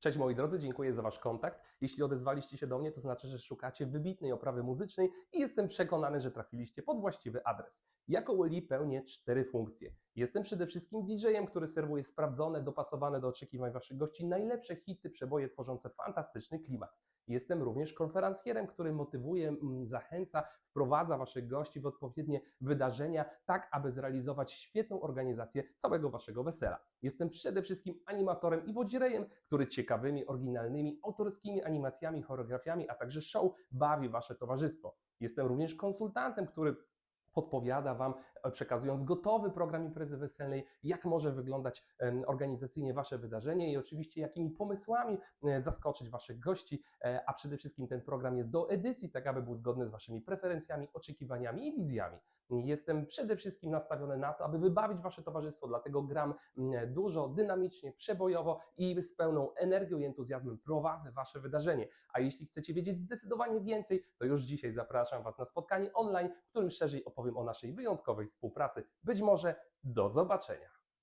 Cześć moi drodzy, dziękuję za Wasz kontakt. Jeśli odezwaliście się do mnie, to znaczy, że szukacie wybitnej oprawy muzycznej i jestem przekonany, że trafiliście pod właściwy adres. Jako Willy pełnię cztery funkcje. Jestem przede wszystkim DJ-em, który serwuje sprawdzone, dopasowane do oczekiwań Waszych gości najlepsze hity, przeboje tworzące fantastyczny klimat. Jestem również konferencjerem, który motywuje, mm, zachęca, wprowadza Waszych gości w odpowiednie wydarzenia, tak aby zrealizować świetną organizację całego Waszego wesela. Jestem przede wszystkim animatorem i wodzirejem, który ciekawymi, oryginalnymi, autorskimi animacjami, choreografiami, a także show bawi Wasze towarzystwo. Jestem również konsultantem, który podpowiada Wam, e, przekazując gotowy program imprezy weselnej, jak może wyglądać organizacyjnie Wasze wydarzenie i oczywiście jakimi pomysłami e, zaskoczyć Waszych gości, e, a przede wszystkim ten program jest do edycji, tak aby był zgodny z Waszymi preferencjami, oczekiwaniami i wizjami. Jestem przede wszystkim nastawiony na to, aby wybawić Wasze towarzystwo, dlatego gram dużo, dynamicznie, przebojowo i z pełną energią i entuzjazmem prowadzę Wasze wydarzenie. A jeśli chcecie wiedzieć zdecydowanie więcej, to już dzisiaj zapraszam Was na spotkanie online, w którym szerzej opowiem o naszej wyjątkowej współpracy. Być może do zobaczenia.